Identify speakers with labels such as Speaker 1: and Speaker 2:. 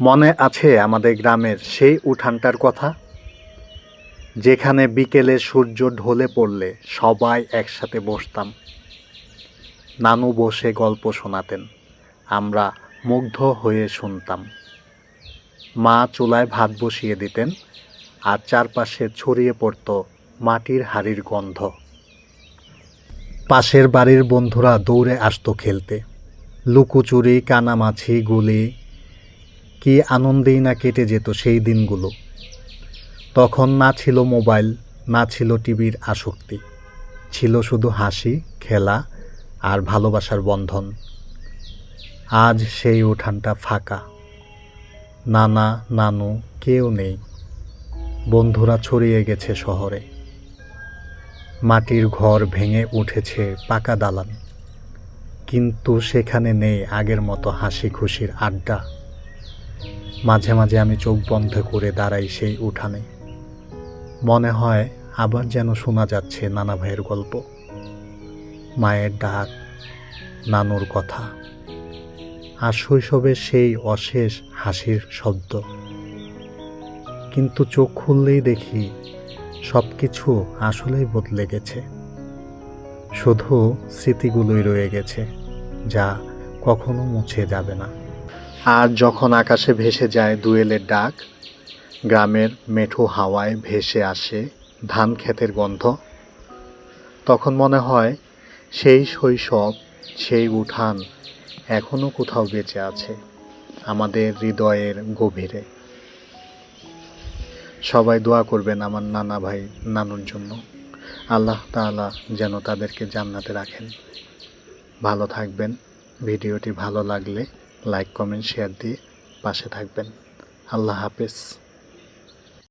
Speaker 1: মনে আছে আমাদের গ্রামের সেই উঠানটার কথা? যেখানে বিকেলে সূর্য ঢলে পড়লে সবাই একসাথে বসতাম। নানু বসে গল্প শোনাতেন, আমরা মুগ্ধ হয়ে শুনতাম। মা চুলায় ভাত বসিয়ে দিতেন, আর চারপাশে ছড়িয়ে পড়ত মাটির হাড়ির গন্ধ। পাশের বাড়ির বন্ধুরা দৌড়ে আসতো খেলতে। লুকোচুরি, কানামাছি, গুলি কি আনন্দেই না কেটে যেত সেই দিনগুলো। তখন না ছিল মোবাইল, না ছিল টিভির আসক্তি। ছিল শুধু হাসি, খেলা আর ভালোবাসার বন্ধন। আজ সেই উঠানটা ফাঁকা। নানা, নানু কেউ নেই। বন্ধুরা ছড়িয়ে গেছে শহরে। মাটির ঘর ভেঙে উঠেছে পাকা দালান। কিন্তু সেখানে নেই আগের মতো হাসি খুশির আড্ডা। মাঝে মাঝে আমি চোখ বন্ধ করে দাঁড়াই সেই উঠানে। মনে হয় আবার যেন শোনা যাচ্ছে নানা ভাইয়ের গল্প। মায়ের ডাক, নানুর কথা, আর শৈশবের সেই অশেষ হাসির শব্দ। কিন্তু চোখ খুললেই দেখি সব কিছু আসলেই বদলে গেছে। শুধু স্মৃতিগুলোই রয়ে গেছে, যা কখনো মুছে যাবে না। আর যখন আকাশে ভেসে যায় দুয়েলের ডাক, গ্রামের মেঠো হাওয়ায় ভেসে আসে ধান ক্ষেতের গন্ধ, তখন মনে হয় সেই শৈশব, সেই উঠান এখনও কোথাও বেঁচে আছে আমাদের হৃদয়ের গভীরে। সবাই দোয়া করবেন আমার নানা ভাই নানুর জন্য। আল্লাহ তাআলা যেন তাদেরকে জান্নাতে রাখেন। ভালো থাকবেন। ভিডিওটি ভালো লাগলে লাইক কমেন্ট শেয়ার দিয়ে পাশে থাকবেন। আল্লাহ হাফেজ।